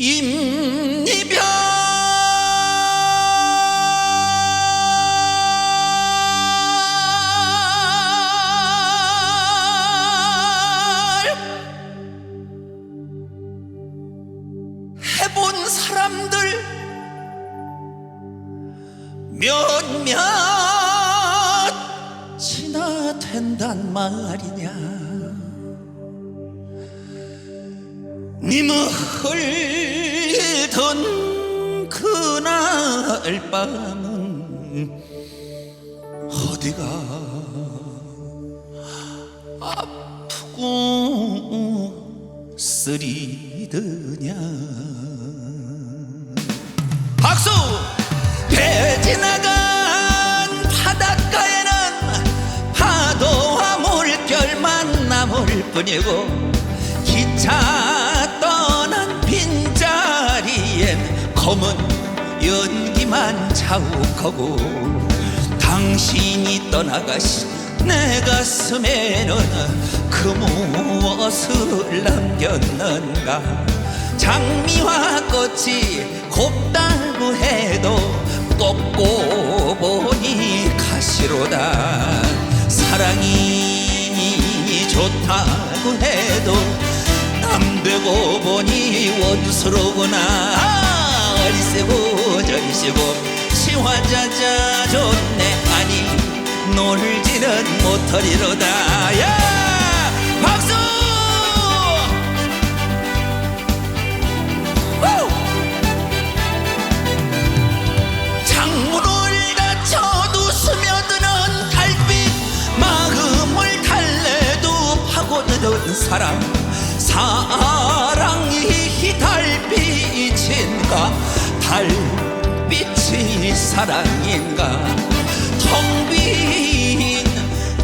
임니별. 해본 사람들 몇몇 지나된단 말이냐 님을 흘던 그날 밤은 어디가 아프고 쓰리드냐 박수! 배 지나간 바닷가에는 파도와 물결만 남을 뿐이고 기차 빈자리엔 검은 연기만 자욱하고 당신이 떠나가신 내 가슴에는 그 무엇을 남겼는가? 장미와 꽃이 곱다고 해도 꺾고 보니 가시로다. 사랑이 좋다고 해도 남되고 보니 원수로구나. 아, 어리세고 저리세고 시화자자 좋네. 아니 놀지는 못하리로다. 야 파고드는 사랑 사랑이 달빛인가? 달빛이 사랑인가? 텅 빈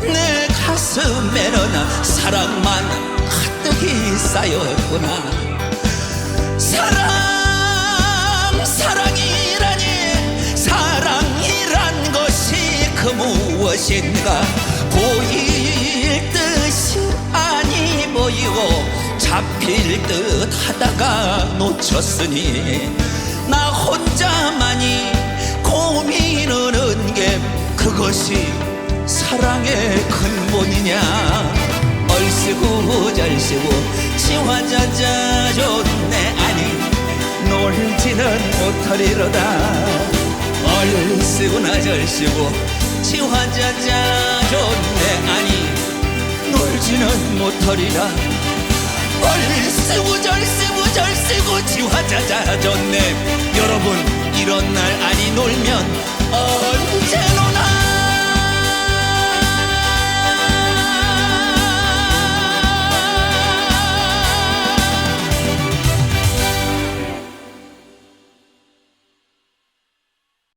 내 가슴에는 사랑만 가득히 쌓였구나. 사랑 사랑이라니 사랑이란 것이 그 무엇인가 잡힐 듯 하다가 놓쳤으니 나 혼자만이 고민하는 게 그것이 사랑의 근본이냐. 얼씨구 절씨구 치화자자 좋네. 아니 놀지는 못하리로다. 얼씨구나 절씨구 치화자자 좋네. 아니 놀지는 못하리라 절씨구 절씨구 치화자자 좋네 여러분 이런 날 아니 놀면 언제 노나